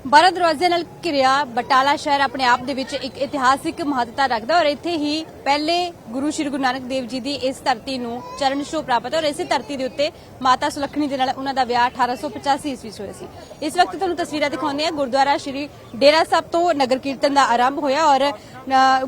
ਬਾਰਾਂ ਦਰਵਾਜ਼ੇ ਨਾਲ ਘਿਰਿਆ ਬਟਾਲਾ ਸ਼ਹਿਰ ਆਪਣੇ ਆਪ ਦੇ ਵਿੱਚ ਇੱਕ ਇਤਿਹਾਸਿਕ ਮਹੱਤਤਾ ਰੱਖਦਾ ਔਰ ਇੱਥੇ ਹੀ ਪਹਿਲੇ ਗੁਰੂ ਸ਼੍ਰੀ ਗੁਰੂ ਨਾਨਕ ਦੇਵ ਜੀ ਦੀ ਇਸ ਧਰਤੀ ਨੂੰ ਚਰਨ ਛੋਹ ਪ੍ਰਾਪਤ ਔਰ ਇਸੇ ਧਰਤੀ ਦੇ ਉੱਤੇ ਮਾਤਾ ਸੁਲੱਖਣੀ ਦੇ ਨਾਲ ਉਹਨਾਂ ਦਾ ਵਿਆਹ 1885 ਈਸਵੀ 'ਚ ਹੋਇਆ ਸੀ। ਇਸ ਵਕਤ ਤੁਹਾਨੂੰ ਤਸਵੀਰਾਂ ਦਿਖਾਉਂਦੇ ਆ ਗੁਰਦੁਆਰਾ ਸ਼੍ਰੀ ਡੇਰਾ ਸਾਹਿਬ ਤੋਂ ਨਗਰ ਕੀਰਤਨ ਦਾ ਆਰੰਭ ਹੋਇਆ ਔਰ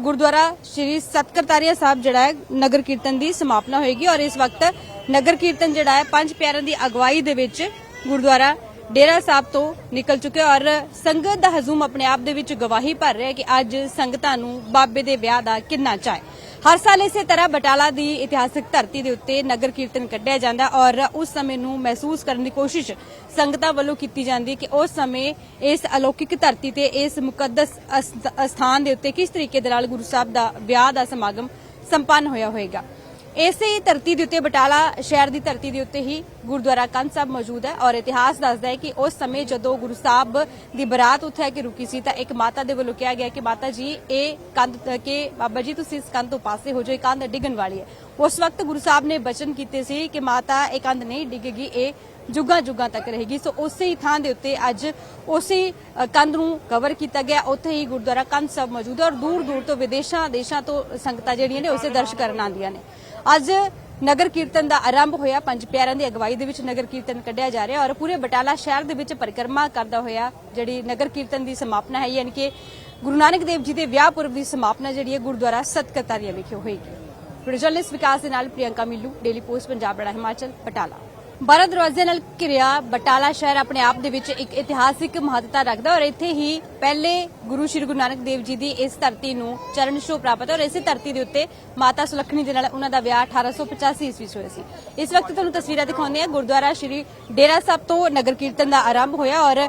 ਗੁਰਦੁਆਰਾ ਸ਼੍ਰੀ ਸਤਕਰਤਾਰੀਆ ਸਾਹਿਬ ਜਿਹੜਾ ਹੈ, ਨਗਰ ਕੀਰਤਨ ਦੀ ਸਮਾਪਨਾ ਹੋਏਗੀ ਔਰ ਇਸ ਵਕਤ ਨਗਰ ਕੀਰਤਨ ਜਿਹੜਾ ਹੈ, ਪੰਜ ਪਿਆਰਿਆਂ ਦੀ ਅਗਵਾਈ ਦੇ ਵਿੱਚ ਗੁਰਦੁਆਰਾ ਡੇਰਾ ਸਾਹਿਬ ਤੋਂ ਨਿਕਲ ਚੁੱਕੇ ਔਰ ਸੰਗਤ ਦਾ ਹਜ਼ੂਮ ਆਪਣੇ ਆਪ ਦੇ ਵਿੱਚ ਗਵਾਹੀ ਭਰ ਰਿਹਾ ਕਿ ਅੱਜ ਸੰਗਤਾਂ ਨੂੰ ਬਾਬੇ ਦੇ ਵਿਆਹ ਦਾ ਕਿੰਨਾ ਚਾਅ ਹੈ। ਹਰ ਸਾਲ ਇਸੇ ਤਰ੍ਹਾਂ ਬਟਾਲਾ ਦੀ ਇਤਿਹਾਸਕ ਧਰਤੀ ਦੇ ਉੱਤੇ ਨਗਰ ਕੀਰਤਨ ਕੱਢਿਆ ਜਾਂਦਾ ਔਰ ਉਸ ਸਮੇਂ ਨੂੰ ਮਹਿਸੂਸ ਕਰਨ ਦੀ ਕੋਸ਼ਿਸ਼ ਸੰਗਤਾਂ ਵੱਲੋਂ ਕੀਤੀ ਜਾਂਦੀ ਕਿ ਉਸ ਸਮੇਂ ਇਸ ਅਲੌਕਿਕ ਧਰਤੀ ਤੇ ਇਸ ਮੁਕੱਦਸ ਅਸਥਾਨ ਦੇ ਉੱਤੇ ਕਿਸ ਤਰੀਕੇ ਦੇ ਨਾਲ ਗੁਰੂ ਸਾਹਿਬ ਦਾ ਵਿਆਹ ਦਾ ਸਮਾਗਮ ਸੰਪੰਨ ਹੋਇਆ ਹੋਵੇਗਾ ਇਸੇ ਧਰਤੀ ਦੇ ਉੱਤੇ, ਬਟਾਲਾ ਸ਼ਹਿਰ ਦੀ ਧਰਤੀ ਦੇ ਉੱਤੇ ਹੀ ਗੁਰਦੁਆਰਾ ਕੰਧ ਸਾਹਿਬ ਮੌਜੂਦ ਹੈ ਔਰ ਇਤਿਹਾਸ ਦੱਸਦਾ ਹੈ ਕਿ ਉਸ ਸਮੇਂ ਜਦੋਂ ਗੁਰੂ ਸਾਹਿਬ ਦੀ ਬਰਾਤ ਉੱਥੇ ਆ ਕੇ ਰੁਕੀ ਸੀ, ਤਾਂ ਇੱਕ ਮਾਤਾ ਦੇ ਵੱਲੋਂ ਕਿਹਾ ਗਿਆ ਕਿ ਮਾਤਾ ਜੀ, ਇਹ ਕੰਧ ਕਿ ਬਾਬਾ ਜੀ, ਤੁਸੀਂ ਇਸ ਕੰਧ ਤੋਂ ਪਾਸੇ ਹੋ ਜਾਓ, ਇਹ ਕੰਧ ਡਿੱਗਣ ਵਾਲੀ ਹੈ। ਉਸ ਵਕਤ ਗੁਰੂ ਸਾਹਿਬ ਨੇ ਬਚਨ ਕੀਤੇ ਸੀ ਕਿ ਮਾਤਾ, ਇਹ ਕੰਧ ਨਹੀਂ ਡਿੱਗੇਗੀ, ਇਹ ਜੁਗਾਂ ਜੁਗਾਂ ਤੱਕ ਰਹੇਗੀ। ਸੋ ਉਸੇ ਹੀ ਥਾਂ ਦੇ ਉੱਤੇ ਅੱਜ ਉਸੇ ਕੰਧ ਨੂੰ ਕਵਰ ਕੀਤਾ ਗਿਆ, ਉੱਥੇ ਹੀ ਗੁਰਦੁਆਰਾ ਕੰਧ ਸਾਹਿਬ ਮੌਜੂਦ ਹੈ ਔਰ ਦੂਰ ਦੂਰ ਤੋਂ ਵਿਦੇਸ਼ਾਂ ਦੇਸ਼ਾਂ ਤੋਂ ਸੰਗਤਾਂ ਜਿਹੜੀਆਂ ਨੇ, ਉਸੇ ਦਰਸ਼ ਕਰਨ ਆਉਂਦੀਆਂ ਨੇ। ਅੱਜ ਨਗਰ ਕੀਰਤਨ ਦਾ ਆਰੰਭ ਹੋਇਆ। ਪੰਜ ਪਿਆਰਿਆਂ ਦੀ ਅਗਵਾਈ ਦੇ ਵਿੱਚ ਨਗਰ ਕੀਰਤਨ ਕੱਢਿਆ ਜਾ ਰਿਹਾ ਔਰ ਪੂਰੇ ਬਟਾਲਾ ਸ਼ਹਿਰ ਦੇ ਵਿੱਚ ਪਰਿਕਰਮਾ ਕਰਦਾ ਹੋਇਆ ਜਿਹੜੀ ਨਗਰ ਕੀਰਤਨ ਦੀ ਸਮਾਪਨਾ ਹੈ, ਯਾਨੀ ਕਿ ਗੁਰੂ ਨਾਨਕ ਦੇਵ ਜੀ ਦੇ ਵਿਆਹ ਪੁਰਬ ਦੀ ਸਮਾਪਨਾ ਜਿਹੜੀ ਹੈ, ਗੁਰਦੁਆਰਾ ਸਤਕਰਤਾਰੀਆ ਵਿਖੇ ਹੋਏਗੀ। ਵੀਡੀਓ ਜਰਨਲਿਸਟ ਵਿਕਾਸ ਦੇ ਨਾਲ ਪ੍ਰਿਯੰਕਾ ਮਿੱਲੂ ਡੇਲੀ ਪੋਸਟ ਪੰਜਾਬ ਬੜਾ ਹਿਮਾਚਲ, ਬਟਾਲਾ। ਬਾਰਾਂ ਦਰਵਾਜ਼ੇ ਨਾਲ ਘਿਰਿਆ ਬਟਾਲਾ ਸ਼ਹਿਰ ਆਪਣੇ ਆਪ ਦੇ ਵਿੱਚ ਇੱਕ ਇਤਿਹਾਸਿਕ ਮਹੱਤਤਾ ਰੱਖਦਾ ਔਰ ਇੱਥੇ ਹੀ ਪਹਿਲੇ ਗੁਰੂ ਸ਼੍ਰੀ ਗੁਰੂ ਨਾਨਕ ਦੇਵ ਜੀ ਦੀ ਇਸ ਧਰਤੀ ਨੂੰ ਚਰਨ ਛੋਹ ਪ੍ਰਾਪਤ ਔਰ ਇਸੇ ਧਰਤੀ ਦੇ ਉੱਤੇ ਮਾਤਾ ਸੁਲੱਖਣੀ ਦੇ ਨਾਲ ਉਹਨਾਂ ਦਾ ਵਿਆਹ 1885 ਈਸਵੀ 'ਚ ਹੋਇਆ ਸੀ। ਇਸ ਵਕਤ ਤੁਹਾਨੂੰ ਤਸਵੀਰਾਂ ਦਿਖਾਉਂਦੇ ਹਾਂ। ਗੁਰਦੁਆਰਾ ਸ਼੍ਰੀ ਡੇਰਾ ਸਾਹਿਬ ਤੋਂ ਨਗਰ ਕੀਰਤਨ ਦਾ ਆਰੰਭ ਹੋਇਆ ਔਰ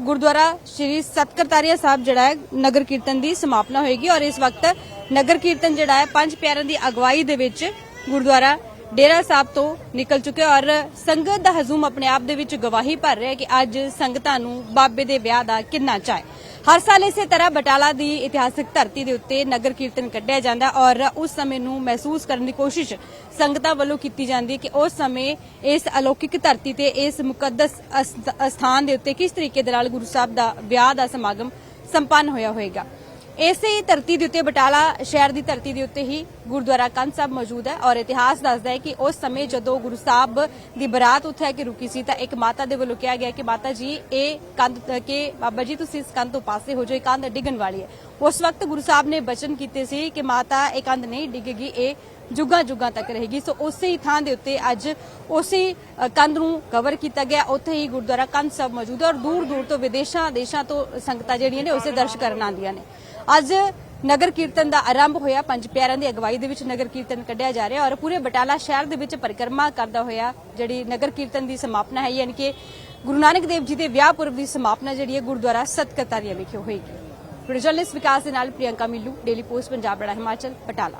ਗੁਰਦੁਆਰਾ ਸ਼੍ਰੀ ਸਤਕਰਤਾਰੀਆ ਸਾਹਿਬ ਜਿਹੜਾ ਹੈ, ਨਗਰ ਕੀਰਤਨ ਦੀ ਸਮਾਪਨਾ ਹੋਏਗੀ ਔਰ ਇਸ ਵਕਤ ਨਗਰ ਕੀਰਤਨ ਜਿਹੜਾ ਹੈ, ਪੰਜ ਪਿਆਰਿਆਂ ਦੀ ਅਗਵਾਈ ਦੇ ਵਿੱਚ ਗੁਰਦੁਆਰਾ ਡੇਰਾ ਸਾਹਿਬ ਤੋਂ ਨਿਕਲ ਚੁੱਕਿਆ ਔਰ ਸੰਗਤ ਦਾ ਹਜ਼ੂਮ ਆਪਣੇ ਆਪ ਦੇ ਵਿੱਚ ਗਵਾਹੀ ਭਰ ਰਿਹਾ ਕਿ ਅੱਜ ਸੰਗਤਾਂ ਨੂੰ ਬਾਬੇ ਦੇ ਵਿਆਹ ਦਾ ਕਿੰਨਾ ਚਾਅ ਹਰ ਸਾਲ ਇਸੇ ਤਰ੍ਹਾਂ ਬਟਾਲਾ ਦੀ ਇਤਿਹਾਸਿਕ ਧਰਤੀ ਦੇ ਉੱਤੇ ਨਗਰ ਕੀਰਤਨ ਕੱਢਿਆ ਜਾਂਦਾ ਔਰ ਉਸ ਸਮੇਂ ਨੂੰ ਮਹਿਸੂਸ ਕਰਨ ਦੀ ਕੋਸ਼ਿਸ਼ ਸੰਗਤਾਂ ਵੱਲੋਂ ਕੀਤੀ ਜਾਂਦੀ ਹੈ ਕਿ ਉਸ ਸਮੇਂ ਇਸ ਅਲੌਕਿਕ ਧਰਤੀ ਤੇ ਇਸ ਮੁਕੱਦਸ ਅਸਥ- ਅਸਥਾਨ ਦੇ ਉੱਤੇ ਕਿਸ ਤਰੀਕੇ ਦੇ ਨਾਲ ਗੁਰੂ ਸਾਹਿਬ ਦਾ ਵਿਆਹ ਦਾ ਸਮਾਗਮ ਸੰਪੰਨ ਹੋਇਆ ਹੋਵੇਗਾ ਇਸੇ ਧਰਤੀ ਦੇ ਉੱਤੇ, ਬਟਾਲਾ ਸ਼ਹਿਰ ਦੀ ਧਰਤੀ ਦੇ ਉੱਤੇ ਹੀ ਗੁਰਦੁਆਰਾ ਕੰਧ ਸਾਹਿਬ ਮੌਜੂਦ ਹੈ ਔਰ ਇਤਿਹਾਸ ਦੱਸਦਾ ਹੈ ਕਿ ਉਸ ਸਮੇਂ ਜਦੋਂ ਗੁਰੂ ਸਾਹਿਬ ਦੀ ਬਰਾਤ ਉੱਥੇ ਆ ਕੇ ਰੁਕੀ ਸੀ ਤਾਂ ਇੱਕ ਮਾਤਾ ਦੇ ਵੱਲੋਂ ਕਿਹਾ ਗਿਆ ਕਿ ਮਾਤਾ ਜੀ, ਇਹ ਕੰਧ, ਕਿ ਬਾਬਾ ਜੀ, ਤੁਸੀਂ ਇਸ ਕੰਧ ਤੋਂ ਪਾਸੇ ਹੋ ਜਾਓ, ਇਹ ਕੰਧ ਡਿੱਗਣ ਵਾਲੀ ਹੈ। ਉਸ ਵਕਤ ਗੁਰੂ ਸਾਹਿਬ ਨੇ ਬਚਨ ਕੀਤੇ ਸੀ ਕਿ ਮਾਤਾ, ਇਹ ਕੰਧ ਨਹੀਂ ਡਿੱਗੇਗੀ, ਇਹ ਜੁਗਾਂ ਜੁਗਾਂ ਤੱਕ ਰਹੇਗੀ। ਸੋ ਉਸੇ ਹੀ ਥਾਂ ਦੇ ਉੱਤੇ ਅੱਜ ਉਸੇ ਕੰਧ ਨੂੰ ਕਵਰ ਕੀਤਾ ਗਿਆ। ਉੱਥੇ ਹੀ ਗੁਰਦੁਆਰਾ ਕੰਧ ਸਾਹਿਬ ਮੌਜੂਦ ਹੈ ਔਰ ਦੂਰ ਦੂਰ ਤੋਂ ਵਿਦੇਸ਼ਾਂ, ਦੇਸ਼ਾਂ ਤੋਂ ਸੰਗਤਾਂ ਜਿਹੜੀਆਂ ਨੇ ਉਸੇ ਦਰਸ਼ ਕਰਨ ਆਉਂਦੀਆਂ ਨੇ। ਅੱਜ ਨਗਰ ਕੀਰਤਨ ਦਾ ਆਰੰਭ ਹੋਇਆ। ਪੰਜ ਪਿਆਰਿਆਂ ਦੀ ਅਗਵਾਈ ਦੇ ਵਿੱਚ ਨਗਰ ਕੀਰਤਨ ਕੱਢਿਆ ਜਾ ਰਿਹਾ ਔਰ ਪੂਰੇ ਬਟਾਲਾ ਸ਼ਹਿਰ ਦੇ ਵਿੱਚ ਪਰਿਕਰਮਾ ਕਰਦਾ ਹੋਇਆ ਜਿਹੜੀ ਨਗਰ ਕੀਰਤਨ ਦੀ ਸਮਾਪਨਾ ਹੈ, ਯਾਨੀ ਕਿ ਗੁਰੂ ਨਾਨਕ ਦੇਵ ਜੀ ਦੇ ਵਿਆਹ ਪੁਰਬ ਦੀ ਸਮਾਪਨਾ ਜਿਹੜੀ ਹੈ, ਗੁਰਦੁਆਰਾ ਸਤਕਰਤਾਰੀਆ ਵਿਖੇ ਹੋਏਗੀ। ਵੀਡੀਓ ਜਰਨਲਿਸਟ ਵਿਕਾਸ ਦੇ ਨਾਲ ਪ੍ਰਿਯੰਕਾ ਮਿੱਲੂ ਡੇਲੀ ਪੋਸਟ ਪੰਜਾਬ ਬੜਾ ਹਿਮਾਚਲ, ਬਟਾਲਾ।